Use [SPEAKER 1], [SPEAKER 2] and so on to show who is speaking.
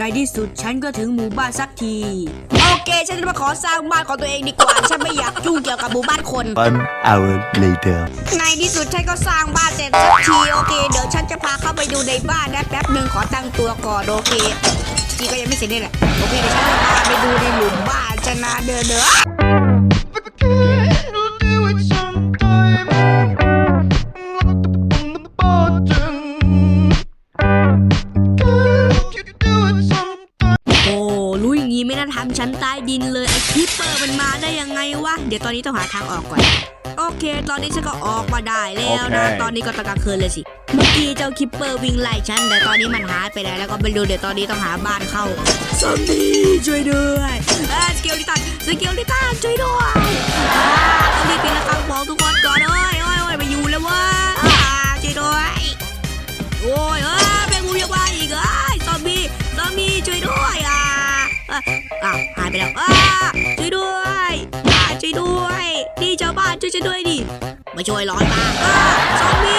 [SPEAKER 1] ในที่สุดฉันก็ถึงหมู่บ้านสักที โอเค ฉันจะมาขอสร้างบ้านของตัวเองดีกว่า ฉันไม่อยากยุ่งเกี่ยวกับหมู่บ้านคน
[SPEAKER 2] One hour later.
[SPEAKER 1] ในที่สุดฉันก็สร้างบ้านเสร็จสักทีโอเค เดี๋ยวฉันจะพาเข้าไปดูในบ้านนะแป๊บหนึ่งขอตั้งตัวก่อนโอเคจีก็ยังไม่เสร็จนี่แหละโอเคเดี๋ยวฉันจะพาไปดูในหลุมบ้านฉันนะเด้อเด้อ รู้อย่างงี้ไม่น่าทำชั้นใต้ดินเลยไอ้คิปเปอร์มันมาได้ยังไงวะ เดี๋ยวตอนนี้ต้องหาทางออกก่อน โอเค ตอนนี้ฉันก็ออกมาได้แล้วนะ
[SPEAKER 2] โอเค
[SPEAKER 1] ตอนนี้ก็ตอนกลางคืนเลยสิ เมื่อกี้เจ้าคิปเปอร์วิ่งไล่ฉัน แต่ตอนนี้มันหายไปไหนแล้วก็ไม่รู้เดี๋ยวตอนนี้ต้องหาบ้านเข้าซอมบี้ช่วยด้วยอ่าสเกลลิตันสเกลลิตันช่วยด้วยายไปแล้วอ้าช่วยด้วยอ่าช่วยด้วยนี่ชาวบ้านช่วยฉันด้วยดิมาช่วยร้อนมาอ่า